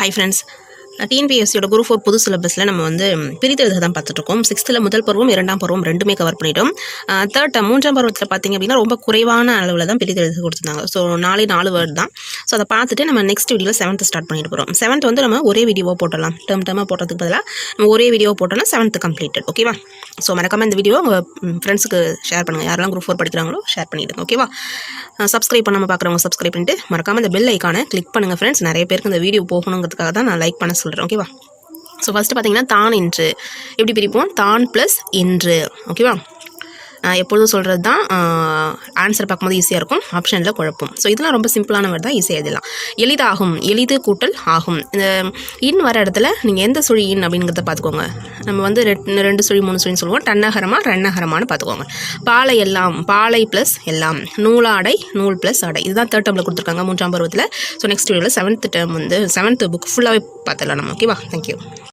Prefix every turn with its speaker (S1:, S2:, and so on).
S1: High friends டிஎன்பிஎஸ்சியோட group four புது சிலபஸில் நம்ம வந்து பிரித்தெழுத தான் பார்த்துட்ருக்கோம். சிக்ஸ்த்தில் முதல் பருவம் இரண்டாம் பருவம் ரெண்டுமே கவர் பண்ணிட்டோம். தேர்ட் மூன்றாம் பருவத்தில் பார்த்தீங்க அப்படின்னா ரொம்ப குறைவான அளவில் தான் பிரித்தெழுத கொடுத்துருந்தாங்க. ஸோ நாலே நாலு வேர்ட் தான். ஸோ அதை பார்த்துட்டு நம்ம நெக்ஸ்ட் வீடியோவில் செவன்த் ஸ்டார்ட் பண்ணிட்டு போகிறோம் செவன்த் வந்து நம்ம ஒரே வீடியோவாக போட்டலாம் டேர்ம் டேர்மாக போட்டதுக்கு பதிலாக நம்ம ஒரே வீடியோ போட்டோம்னா செவன்த் கம்ப்ளீட்டட் ஓகேவா ஸோ மறக்காம இந்த வீடியோ உங்கள் ஃப்ரெண்ட்ஸுக்கு ஷேர் பண்ணுங்கள் யாரெல்லாம் குரூப் ஃபோர் படிக்கிறாங்களோ ஷேர் பண்ணிவிடுங்க ஓகேவா சப்ஸ்கிரைப் பண்ணாமல் பார்க்குறவங்க சப்ஸ்கிரைப் பண்ணிட்டு மறக்காம இந்த பெல் ஐக்கானை கிளிக் பண்ணுங்கள் ஃப்ரெண்ட்ஸ் நிறைய பேருக்கு இந்த வீடியோ போகணுங்கிறதுக்காக தான் நான் லைக் பண்ண சொல்கிறேன் ஓகேவா ஸோ ஃபஸ்ட்டு பார்த்தீங்கன்னா தான் என்று. எப்படி பிரிப்போம்? தான் ப்ளஸ் என்று. ஓகேவா எப்பொழுதும் சொல்கிறது தான் ஆன்சர் பார்க்கும்போது ஈஸியாக இருக்கும். ஆப்ஷனில் குழப்பம். ஸோ இதெல்லாம் ரொம்ப சிம்பிளான வேர்டு தான் ஈஸியாக எழுதலாம். எளிதாகும் எளிது கூட்டல் ஆகும். இந்த இன் வர இடத்துல நீங்கள் எந்த சுழி இன் அப்படிங்கிறத பார்த்துக்கோங்க. நம்ம வந்து ரெட்- ரெண்டு சுழி மூணு சுழின்னு சொல்லுவோம். டன்னகரமாக ரன்னகரமானு பார்த்துக்கோங்க. பாலை எல்லாம் பாலை ப்ளஸ் எல்லாம். நூலாடை நூல் ப்ளஸ் ஆடை. இதுதான் தேர்ட் டேர்மில் கொடுத்துருக்காங்க மூன்றாம் பருவத்தில். ஸோ நெக்ஸ்ட் வீடியோவில் செவன்த் டேர்ம் வந்து செவன்த் புக் ஃபுல்லாகவே பார்த்துடலாம் நம்ம ஓகேவா தேங்க்யூ